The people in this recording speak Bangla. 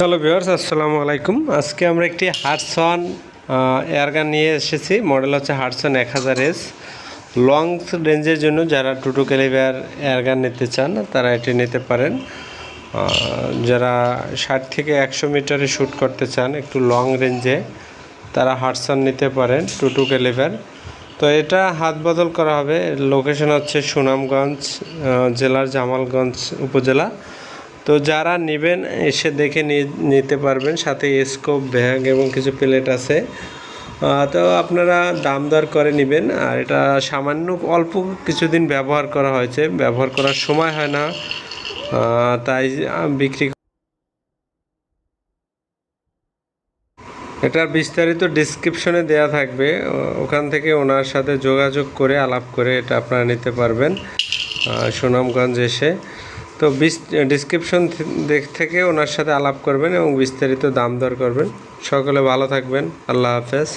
হ্যালো ভিউয়ার্স, আসসালামু আলাইকুম। আজকে আমরা একটি হার্টসন এয়ারগান নিয়ে এসেছি। মডেল হচ্ছে হার্টসন এক হাজার এস লং রেঞ্জের জন্য যারা টুটু ক্যালিভার এয়ারগান নিতে চান, তারা এটি নিতে পারেন। যারা ষাট থেকে একশো মিটারে শ্যুট করতে চান, একটু লং রেঞ্জে তারা হার্টসন নিতে পারেন টুটু ক্যালিভার তো এটা হাত বদল করা হবে। লোকেশন হচ্ছে সুনামগঞ্জ জেলার জামালগঞ্জ উপজেলা। তো যারা নেবেন, এসে দেখে নিতে পারবেন। সাথে স্কোপ ব্যাগ এবং কিছু প্লেট আছে। তো আপনারা দাম দর করে নেবেন। আর এটা সামান্য অল্প কিছুদিন ব্যবহার করা হয়েছে। ব্যবহার করার সময় হয় না। তাই বিক্রি এটার বিস্তারিত ডিসক্রিপশনে দেয়া থাকবে। ওখান থেকে ওনার সাথে যোগাযোগ করে, আলাপ করে এটা আপনারা নিতে পারবেন। সুনামগঞ্জ এসে। তো ডিসক্রিপশন দেখ, থেকে ওনার সাথে আলাপ করবেন এবং বিস্তারিত দাম দর করবেন। সকলে ভালো থাকবেন। আল্লাহ হাফেজ।